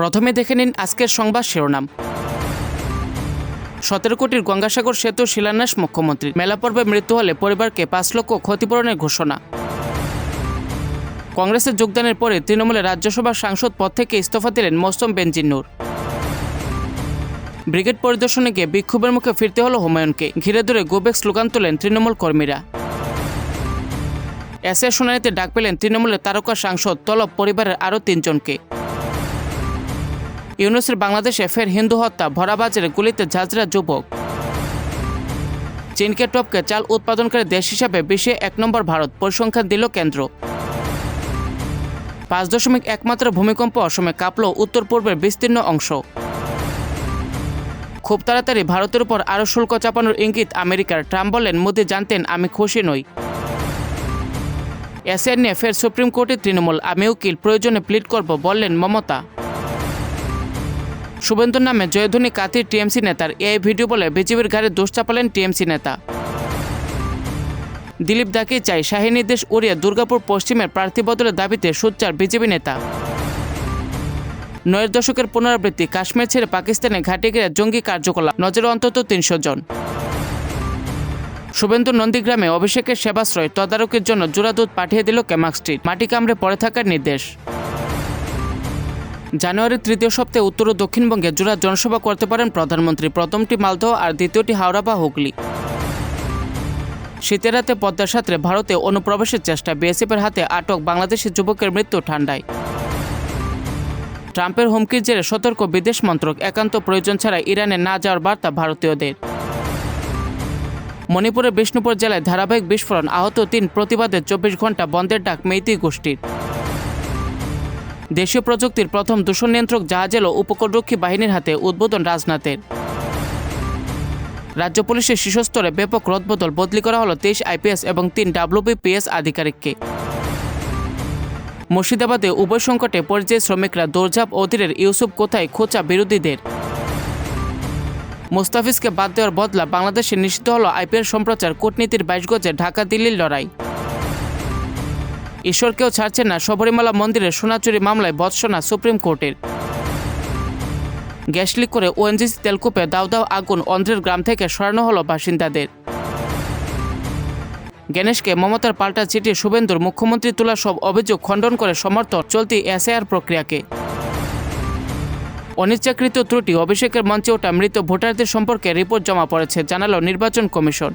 প্রথমে দেখে নিন আজকের সংবাদ শিরোনাম। সতেরো কোটির গঙ্গাসাগর সেতু শিলান্যাস মুখ্যমন্ত্রী মেলা পর্বে মৃত্যু হলে পরিবারকে পাঁচ লক্ষ ক্ষতিপূরণের ঘোষণা। কংগ্রেসে যোগদানের পরে তৃণমূলের রাজ্যসভার সাংসদ পদ থেকে ইস্তফা দিলেন মৌসুম বেনজিন্নুর। ব্রিগেড পরিদর্শনে গিয়ে বিক্ষোভের মুখে ফিরতে হলো হুমায়ুনকে। ঘিরে ধরে গোবেক স্লোগান তোলেন তৃণমূল কর্মীরা। এসএ শুনানিতে ডাক পেলেন তৃণমূলের তারকা সাংসদ তলব পরিবারের আরও তিনজনকে। ইউনুসের বাংলাদেশে ফের হিন্দু হত্যা, ভরাবাজারে গুলিতে ঝাঁঝরা যুবক। চীনকে টপকে চাল উৎপাদনকারী দেশ হিসাবে বিশ্বে এক নম্বর ভারত, পরিসংখ্যান দিল কেন্দ্র। পাঁচ দশমিক একমাত্র ভূমিকম্প অসমে কাঁপল উত্তর পূর্বের বিস্তীর্ণ অংশ। খুব তাড়াতাড়ি ভারতের উপর আরও শুল্ক চাপানোর ইঙ্গিত আমেরিকার, ট্রাম্প বলেন, মোদি জানতেন আমি খুশি নই। এসিয়ার নিয়ে ফের সুপ্রিম কোর্টে তৃণমূল আমি উকিল প্রয়োজনে প্লিট করব? বললেন মমতা। শুভেন্দুর নামে জয়ধ্বনি কাতির টিএমসি নেতার। এই ভিডিও বলে বিজেপির ঘাড়ে দোষ চাপালেন টিএমসি নেতা। দিলীপ দাকে চাই শাহী নির্দেশ উড়িয়ে দুর্গাপুর পশ্চিমের প্রার্থী বদলের দাবিতে সোচ্চার বিজেপি নেতা। নয়ের দশকের পুনরাবৃত্তি, কাশ্মীর ছেড়ে পাকিস্তানে ঘাটে গিয়ে জঙ্গি কার্যকলাপ, নজরে অন্তত তিনশো জন। শুভেন্দু নন্দীগ্রামে অভিষেকের সেবাশ্রয়, তদারকির জন্য জোড়াদুধ পাঠিয়ে দিল ক্যামাক স্ট্রিট, মাটি কামড়ে পড়ে থাকার নির্দেশ। জানুয়ারির তৃতীয় সপ্তাহে উত্তর ও দক্ষিণবঙ্গে জোড়া জনসভা করতে পারেন প্রধানমন্ত্রী। প্রথমটি মালদহ আর দ্বিতীয়টি হাওড়া বা হুগলি। শীতের রাতে পদ্মার সাথে ভারতে অনুপ্রবেশের চেষ্টা। বিএসএফের হাতে আটক বাংলাদেশি যুবকের মৃত্যু ঠান্ডায়। ট্রাম্পের হুমকির জেরে সতর্ক বিদেশ মন্ত্রক। একান্ত প্রয়োজন ছাড়া ইরানে না যাওয়ার বার্তা ভারতীয়দের। মণিপুরের বিষ্ণুপুর জেলায় ধারাবাহিক বিস্ফোরণ। আহত তিন প্রতিবাদে চব্বিশ ঘণ্টা বন্ধের ডাক মেইতি গোষ্ঠীর। দেশীয় প্রযুক্তির প্রথম দূষণ নিয়ন্ত্রক জাহাজ এলো উপকূলরক্ষী বাহিনীর হাতে উদ্বোধন রাজনাথের। রাজ্য পুলিশের শীর্ষস্তরে ব্যাপক রদবদল বদলি করা হলো তেইশ আইপিএস এবং তিন ডাব্লিউবিপিএস আধিকারিককে। মুর্শিদাবাদে উভয় সংকটে পরিযায়ী শ্রমিকরা দৌড়ঝাঁপ অধীরের ইউসুফ কোথায় খোঁচা বিরোধীদের। মুস্তাফিজকে বাদ দেওয়ার বদলা বাংলাদেশে নিষিদ্ধ হলো আইপিএল সম্প্রচার কূটনীতির বাইশ গজে ঢাকা দিল্লির লড়াই। ঈশ্বরকেও ছাড়ছেন না। শবরীমালা মন্দিরের সোনাচুরি মামলায় বৎসনা সুপ্রিম কোর্টের। গ্যাস লিক করে ওএনজিসি তেলকূপে দাও দাও আগুন অন্ধ্রের গ্রাম থেকে সরানো হলো বাসিন্দাদের। গণেশকে মমতার পাল্টা চিঠি শুভেন্দুর মুখ্যমন্ত্রী তোলা সব অভিযোগ খণ্ডন করে সমর্থন চলতি এসআইআর প্রক্রিয়াকে। অনিচ্ছাকৃত ত্রুটি, অভিষেকের মঞ্চে ওঠা মৃত ভোটারদের সম্পর্কে রিপোর্ট জমা পড়েছে, জানালো নির্বাচন কমিশন।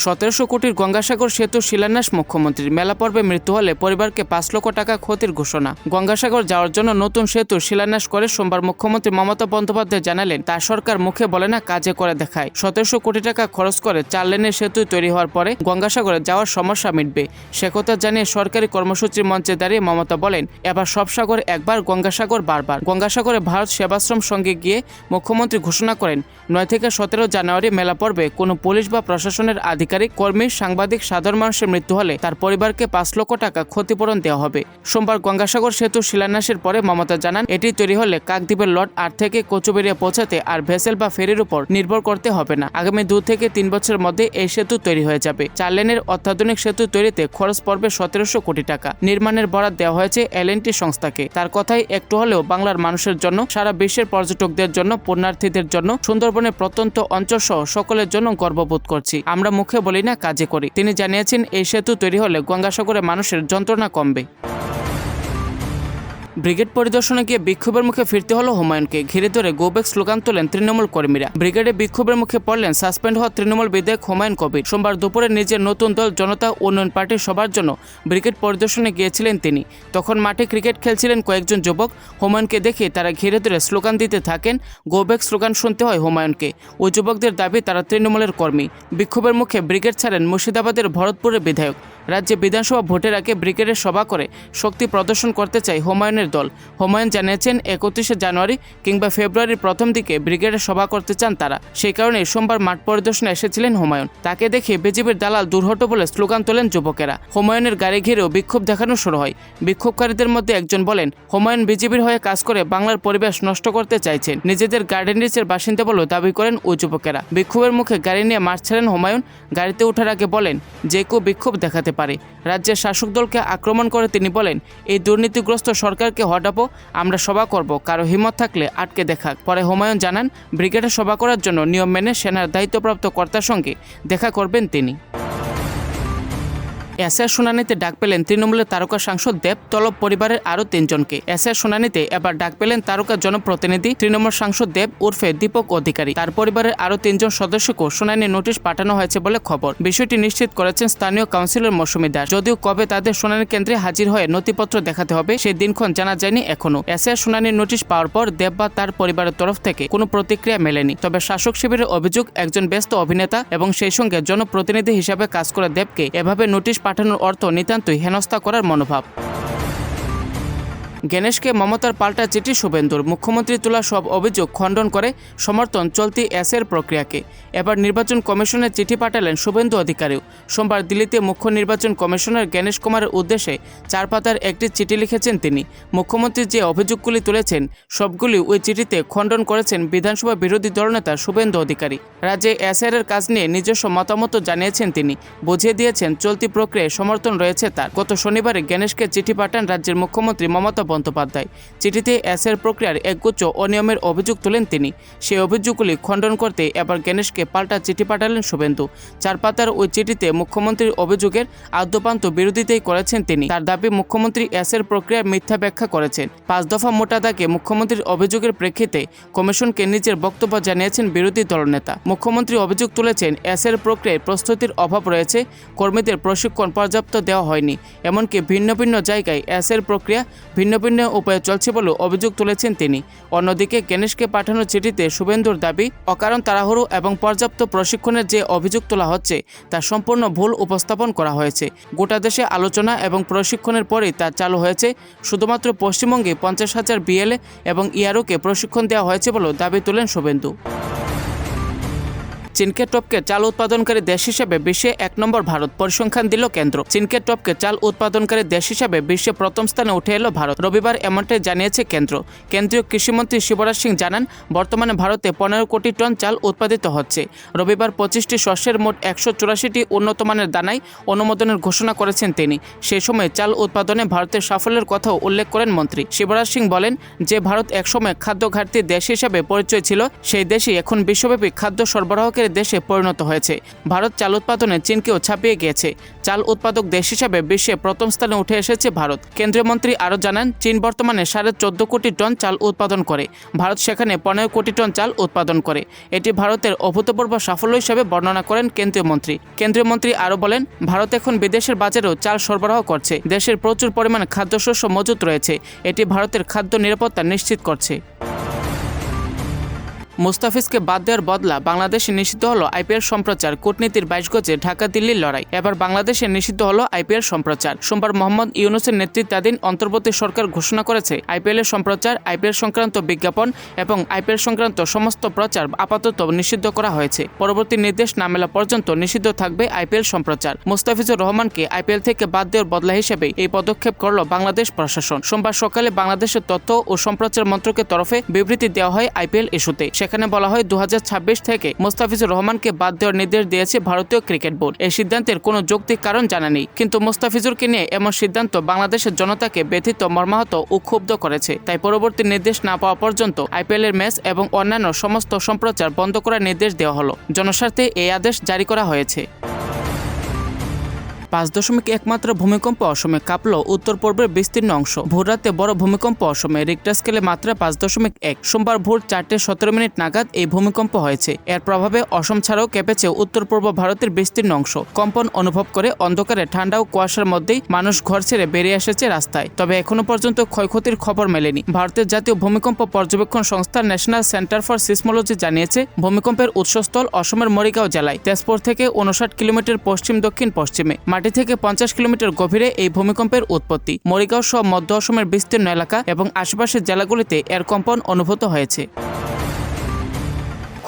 সতেরোশো কোটির গঙ্গাসাগর সেতু শিলান্যাস মুখ্যমন্ত্রীর মেলা পর্বে মৃত্যু হলে পরিবারকে পাঁচ লক্ষ টাকা ক্ষতির ঘোষণা। গঙ্গাসাগর যাওয়ার জন্য নতুন সেতু শিলান্যাস করে সোমবার মুখ্যমন্ত্রী মমতা বন্দ্যোপাধ্যায় জানালেন তার সরকার মুখে বলে না, কাজে করে দেখায়। সতেরোশো কোটি টাকা খরচ করে চার লেনের সেতু তৈরি হওয়ার পরে গঙ্গাসাগরে যাওয়ার সমস্যা মিটবে। সে কথা জানিয়ে সরকারি কর্মসূচির মঞ্চে দাঁড়িয়ে মমতা বলেন, এবার সব সাগর একবার, গঙ্গাসাগর বারবার। গঙ্গাসাগরে ভারত সেবাশ্রম সঙ্গে গিয়ে মুখ্যমন্ত্রী ঘোষণা করেন, নয় থেকে সতেরো জানুয়ারি মেলা পর্বে কোনো পুলিশ বা প্রশাসনের আধিকারিক কর্মী সাংবাদিক সাধারণ মানুষের মৃত্যু হলে তার পরিবারকে পাঁচ লক্ষ টাকা ক্ষতিপূরণ দেওয়া হবে। সোমবার গঙ্গাসাগর সেতু শিলান্যাসের পরে মমতা জানান, এটি তৈরি হলে কাকদ্বীপের লট আট থেকে কচুবেরিয়া পৌঁছাতে আর ভেসেল বা ফেরির উপর নির্ভর করতে হবে না। আগামী দু থেকে তিন বছরের মধ্যে এই সেতু তৈরি হয়ে যাবে। চার লেনের অত্যাধুনিক সেতু তৈরিতে খরচ পড়বে সতেরোশো কোটি টাকা। নির্মাণের বরাদ দেওয়া হয়েছে এলএনটি সংস্থাকে। তার কথাই একটু হলেও বাংলার মানুষের জন্য, সারা বিশ্বের পর্যটকদের জন্য, পুণ্যার্থীদের জন্য সুন্দরবনের প্রত্যন্ত অঞ্চল সহ সকলের জন্য গর্ববোধ করছি। আমরা মুখে বলি না কাজে করি। তিনি জানিয়েছেন এই সেতু তৈরি হলে গঙ্গাসাগরে মানুষের যন্ত্রণা কমবে। ব্রিগেড পরিদর্শনে গিয়ে বিক্ষোভের মুখে ফিরতে হলো হুমায়ুনকে। ঘিরে ধরে গোবেক স্লোগান তোলেন তৃণমূল কর্মীরা। ব্রিগেডে বিক্ষোভের মুখে পড়লেন সাসপেন্ড হওয়া তৃণমূল বিধায়ক হুমায়ুন কবির। সোমবার দুপুরে নিজের নতুন দল জনতা উন্নয়ন পার্টির সবার জন্য ব্রিগেড পরিদর্শনে গিয়েছিলেন তিনি। তখন মাঠে ক্রিকেট খেলছিলেন কয়েকজন যুবক। হুমায়ুনকে দেখে তারা ঘিরে ধরে স্লোগান দিতে থাকেন। গোবেক স্লোগান শুনতে হয় হুমায়ুনকে। ওই যুবকদের দাবি, তারা তৃণমূলের কর্মী। বিক্ষোভের মুখে ব্রিগেড ছাড়েন মুর্শিদাবাদের ভরতপুরের বিধায়ক। রাজ্যে বিধানসভা ভোটের আগে ব্রিগেডের সভা করে শক্তি প্রদর্শন করতে চায় হুমায়ুনের দল। হুমায়ুন জানিয়েছেন, একত্রিশে জানুয়ারি কিংবা ফেব্রুয়ারির প্রথম দিকে ব্রিগেডের সভা করতে চান তারা। সেই কারণে সোমবার মাঠ পরিদর্শনে এসেছিলেন হুমায়ুন। তাকে দেখে বিজেপির দালাল দুর্হট বলে স্লোগান তোলেন যুবকেরা। হুমায়ুনের গাড়ি ঘিরেও বিক্ষোভ দেখানো শুরু হয়। বিক্ষোভকারীদের মধ্যে একজন বলেন, হুমায়ুন বিজেপির হয়ে কাজ করে বাংলার পরিবেশ নষ্ট করতে চাইছেন। নিজেদের গার্ডেন রিচের বাসিন্দা বলেও দাবি করেন ওই যুবকেরা। বিক্ষোভের মুখে গাড়ি নিয়ে মাঠ ছাড়েন হুমায়ুন। গাড়িতে ওঠার আগে বলেন, যে কেউ বিক্ষোভ দেখাতে পারে। রাজ্যের শাসক দলকে আক্রমণ করে তিনি বলেন, এই দুর্নীতিগ্রস্ত সরকার সরকারকে হটাবো আমরা সভা করব। কারও হিম্মত থাকলে আটকে দেখাক। পরে হুমায়ুন জানান ব্রিগেডের সভা করার জন্য নিয়ম মেনে সেনার দায়িত্বপ্রাপ্ত কর্তার সঙ্গে দেখা করবেন তিনি। এসের শুনানিতে ডাক পেলেন তৃণমূলের তারকা সাংসদ দেব তলব পরিবারের আরও তিনজনকে। এসের শুনানিতে এবার ডাক পেলেন তারকা জনপ্রতিনিধি তৃণমূল সাংসদ দেব উর্ফে দীপক অধিকারী। তার পরিবারের আরও তিনজন সদস্যকেও শুনানি নোটিশ পাঠানো হয়েছে বলে খবর। বিষয়টি নিশ্চিত করেছেন স্থানীয় কাউন্সিলর মৌসুমী দাস। যদিও কবে তাদের শুনানি কেন্দ্রে হাজির হয়ে নথিপত্র দেখাতে হবে, সেই দিনক্ষণ জানা যায়নি এখনও এসের শুনানির নোটিশ পাওয়ার পর দেব বা তার পরিবারের তরফ থেকে কোনো প্রতিক্রিয়া মেলেনি। তবে শাসক শিবিরের অভিযোগ, একজন ব্যস্ত অভিনেতা এবং সেই সঙ্গে জনপ্রতিনিধি হিসাবে কাজ করে দেবকে এভাবে নোটিশ পাঠানোর অর্থ নিতান্তই হেনস্থা করার মনোভাব। গণেশকে মমতার পাল্টা চিঠি শুভেন্দুর। মুখ্যমন্ত্রী তোলা সব অভিযোগ খণ্ডন করে সমর্থন চলতি এসের প্রক্রিয়াকে। এবার নির্বাচন কমিশনের চিঠি পাঠালেন শুভেন্দু অধিকারীও। সোমবার দিল্লিতে মুখ্য নির্বাচন কমিশনার গণেশ কুমারের উদ্দেশ্যে চার পাতার একটি চিঠি লিখেছেন তিনি। মুখ্যমন্ত্রী যে অভিযোগগুলি তুলেছেন, সবগুলি ওই চিঠিতে খণ্ডন করেছেন বিধানসভা বিরোধী দলনেতা শুভেন্দু অধিকারী। রাজ্যে এসআর এর কাজ নিয়ে নিজস্ব মতামত জানিয়েছেন তিনি। বুঝিয়ে দিয়েছেন, চলতি প্রক্রিয়ায় সমর্থন রয়েছে তার। গত শনিবারে গণেশকে চিঠি পাঠান রাজ্যের মুখ্যমন্ত্রী মমতা বন্দ্যোপাধ্যায়। চিঠিতে এসের প্রক্রিয়ার একগুচ্ছ অনিয়মের অভিযোগ তোলেন তিনি। সেই অভিযোগগুলি খণ্ডন করতে এবার গণেশকে পাল্টা চিঠি পাঠালেন শুভেন্দু। চার পাতার ওই চিঠিতে মুখ্যমন্ত্রীর অভিযোগের আদ্যপান্ত বিরোধিতাই করেছেন তিনি। তার দাবি, মুখ্যমন্ত্রী এসের প্রক্রিয়ার মিথ্যা ব্যাখ্যা করেছেন। পাঁচ দফা মোটা দাগে মুখ্যমন্ত্রীর অভিযোগের প্রেক্ষিতে কমিশনকে নিজের বক্তব্য জানিয়েছেন বিরোধী দলনেতা। মুখ্যমন্ত্রী অভিযোগ তুলেছেন এসের প্রক্রিয়ায় প্রস্তুতির অভাব রয়েছে, কর্মীদের প্রশিক্ষণ পর্যাপ্ত দেওয়া হয়নি। এমনকি ভিন্ন ভিন্ন জায়গায় এসের প্রক্রিয়া ভিন্ন ভিন্ন উপায়ে চলছে বলেও অভিযোগ তুলেছেন তিনি। অন্যদিকে গণেশকে পাঠানো চিঠিতে শুভেন্দুর দাবি, অকারণ তাড়াহুড়ো এবং পর্যাপ্ত প্রশিক্ষণের যে অভিযোগ তোলা হচ্ছে, তা সম্পূর্ণ ভুল উপস্থাপন করা হয়েছে। গোটা দেশে আলোচনা এবং প্রশিক্ষণের পরেই তা চালু হয়েছে। শুধুমাত্র পশ্চিমবঙ্গে পঞ্চাশ হাজার বিএলএ এবং ইয়ারোকে প্রশিক্ষণ দেওয়া হয়েছে বলেও দাবি তোলেন শুভেন্দু। চীনকে টপকে চাল উৎপাদনকারী দেশ হিসেবে বিশ্বে এক নম্বর ভারত পরিসংখ্যান দিল কেন্দ্র। চীনকে টপকে চাল উৎপাদনকারী দেশ হিসেবে বিশ্বে প্রথম স্থানে উঠে এলো ভারত। রবিবার এমনটাই জানিয়েছে কেন্দ্র। কেন্দ্রীয় কৃষিমন্ত্রী শিবরাজ সিং জানান, বর্তমানে ভারতে পনেরো কোটি টন চাল উৎপাদিত হচ্ছে। রবিবার পঁচিশটি শস্যের মোট একশো চুরাশিটি উন্নত মানের দানায় অনুমোদনের ঘোষণা করেছেন তিনি। সেই সময় চাল উৎপাদনে ভারতের সাফল্যের কথাও উল্লেখ করেন মন্ত্রী। শিবরাজ সিং বলেন, যে ভারত একসময় খাদ্য ঘাটতি দেশ হিসেবে পরিচয় ছিল, সেই দেশই এখন বিশ্বব্যাপী খাদ্য সরবরাহকারী দেশে পরিণত হয়েছে। ভারত চাল উৎপাদনে চীনকেও ছাপিয়ে গিয়েছে। চাল উৎপাদক দেশ হিসাবে বিশ্বে প্রথম স্থানে উঠে এসেছে ভারত। কেন্দ্রীয় মন্ত্রী আরও জানান, চীন বর্তমানে সাড়ে চোদ্দ কোটি টন চাল উৎপাদন করে। ভারত সেখানে পনেরো কোটি টন চাল উৎপাদন করে। এটি ভারতের অভূতপূর্ব সাফল্য হিসাবে বর্ণনা করেন কেন্দ্রীয় মন্ত্রী। কেন্দ্রীয় মন্ত্রী আরও বলেন, ভারত এখন বিদেশের বাজারেও চাল সরবরাহ করছে। দেশের প্রচুর পরিমাণে খাদ্যশস্য মজুত রয়েছে। এটি ভারতের খাদ্য নিরাপত্তা নিশ্চিত করছে। মুস্তাফিজকে বাদ দেওয়ার বদলা বাংলাদেশে নিষিদ্ধ হলো আইপিএল সম্প্রচার। কূটনীতির বাইশ গজে ঢাকা দিল্লির লড়াই। এবার বাংলাদেশে নিষিদ্ধ হলো আইপিএল সম্প্রচার। সোমবার মোহাম্মদ ইউনুসের নেতৃত্বাধীন অন্তর্বর্তী সরকার ঘোষণা করেছে, আইপিএল এর সম্প্রচার, আইপিএল সংক্রান্ত বিজ্ঞাপন এবং আইপিএল সংক্রান্ত সমস্ত প্রচার আপাতত নিষিদ্ধ করা হয়েছে। পরবর্তী নির্দেশ না মেলা পর্যন্ত নিষিদ্ধ থাকবে আইপিএল সম্প্রচার। মুস্তাফিজুর রহমানকে আইপিএল থেকে বাদ দেওয়ার বদলা হিসেবে এই পদক্ষেপ করল বাংলাদেশ প্রশাসন। সোমবার সকালে বাংলাদেশের তথ্য ও সম্প্রচার মন্ত্রকের তরফে বিবৃতি দেওয়া হয় আইপিএল ইস্যুতে। সেখানে বলা হয় দু হাজার ছাব্বিশ থেকে মোস্তাফিজুর রহমানকে বাদ দেওয়ার নির্দেশ দিয়েছে ভারতীয় ক্রিকেট বোর্ড। এই সিদ্ধান্তের কোনো যৌক্তিক কারণ জানা নেই। কিন্তু মোস্তাফিজুরকে নিয়ে এমন সিদ্ধান্ত বাংলাদেশের জনতাকে ব্যথিত, মর্মাহত ও ক্ষুব্ধ করেছে। তাই পরবর্তী নির্দেশ না পাওয়া পর্যন্ত আইপিএল এর ম্যাচ এবং অন্যান্য সমস্ত সম্প্রচার বন্ধ করার নির্দেশ দেওয়া হলো। জনস্বার্থে এই আদেশ জারি করা হয়েছে। পাঁচ দশমিক একমাত্র ভূমিকম্প অসমে কাঁপল উত্তর পূর্বের বিস্তীর্ণ অংশ। ভোররাতে বড় ভূমিকম্প অসমে রিক্টার স্কেলে মাত্রা পাঁচ দশমিক এক। সোমবার ভোর চারটে সতেরো মিনিট নাগাদ এই ভূমিকম্প হয়েছে। এর প্রভাবে অসম ছাড়াও কেঁপেছে উত্তর পূর্ব ভারতের বিস্তীর্ণ অংশ। কম্পন অনুভব করে অন্ধকারে ঠান্ডা ও কুয়াশার মধ্যেই মানুষ ঘর ছেড়ে বেরিয়ে এসেছে রাস্তায়। তবে এখনও পর্যন্ত ক্ষয়ক্ষতির খবর মেলেনি। ভারতের জাতীয় ভূমিকম্প পর্যবেক্ষণ সংস্থা ন্যাশনাল সেন্টার ফর সিসমোলজি জানিয়েছে, ভূমিকম্পের উৎসস্থল অসমের মরিগাঁও জেলায়। তেজপুর থেকে উনষাট কিলোমিটার পশ্চিম দক্ষিণ পশ্চিমে মাটি থেকে পঞ্চাশ কিলোমিটার গভীরে এই ভূমিকম্পের উৎপত্তি। মরিগাঁও সহ মধ্য অসমের বিস্তীর্ণ এলাকা এবং আশেপাশের জেলাগুলিতে এর কম্পন অনুভূত হয়েছে।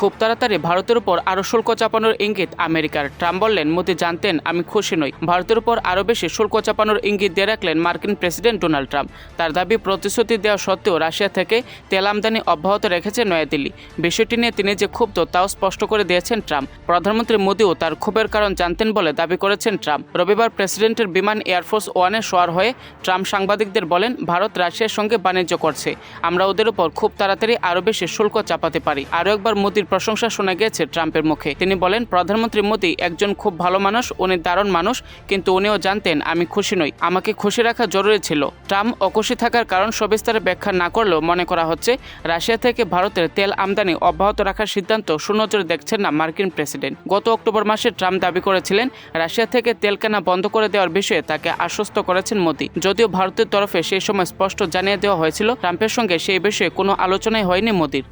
খুব তাড়াতাড়ি ভারতের উপর আরও শুল্ক চাপানোর ইঙ্গিত আমেরিকার। ট্রাম্প বললেন, মোদি জানতেন, আমি খুশি নই। ভারতের উপর আরও বেশি শুল্ক চাপানোর ইঙ্গিত দিয়ে রাখলেন মার্কিন প্রেসিডেন্ট ডোনাল্ড ট্রাম্প। তার দাবি, প্রতিশ্রুতি দেওয়া সত্ত্বেও রাশিয়া থেকে তেল আমদানি অব্যাহত রেখেছে নয়াদিল্লি। বিষয়টি নিয়ে তিনি যে ক্ষুব্ধ, তাও স্পষ্ট করে দিয়েছেন ট্রাম্প। প্রধানমন্ত্রী মোদিও তার ক্ষোভের কারণ জানতেন বলে দাবি করেছেন ট্রাম্প। রবিবার প্রেসিডেন্টের বিমান এয়ারফোর্স ওয়ানে শোয়ার হয়ে ট্রাম্প সাংবাদিকদের বলেন, ভারত রাশিয়ার সঙ্গে বাণিজ্য করছে। আমরা ওদের উপর খুব তাড়াতাড়ি আরও বেশি শুল্ক চাপাতে পারি। আরও একবার মোদির প্রশংসা শোনা গেছে ট্রাম্পের মুখে। তিনি বলেন, প্রধানমন্ত্রী মোদী একজন খুব ভালো মানুষ, উনি দারুণ মানুষ, কিন্তু উনিও জানতেন আমি খুশি নই। আমাকে খুশি রাখা জরুরি ছিল। ট্রাম্প অখুশি থাকার কারণ সবিস্তারে ব্যাখ্যা না করলেও মনে করা হচ্ছে, রাশিয়া থেকে ভারতের তেল আমদানি অব্যাহত রাখার সিদ্ধান্ত সুনজরে দেখছেন না মার্কিন প্রেসিডেন্ট। গত অক্টোবর মাসে ট্রাম্প দাবি করেছিলেন, রাশিয়া থেকে তেল কেনা বন্ধ করে দেওয়ার বিষয়ে তাকে আশ্বস্ত করেছেন মোদি। যদিও ভারতের তরফে সেই সময় স্পষ্ট জানিয়ে দেওয়া হয়েছিল, ট্রাম্পের সঙ্গে সেই বিষয়ে কোনো আলোচনাই হয়নি মোদির।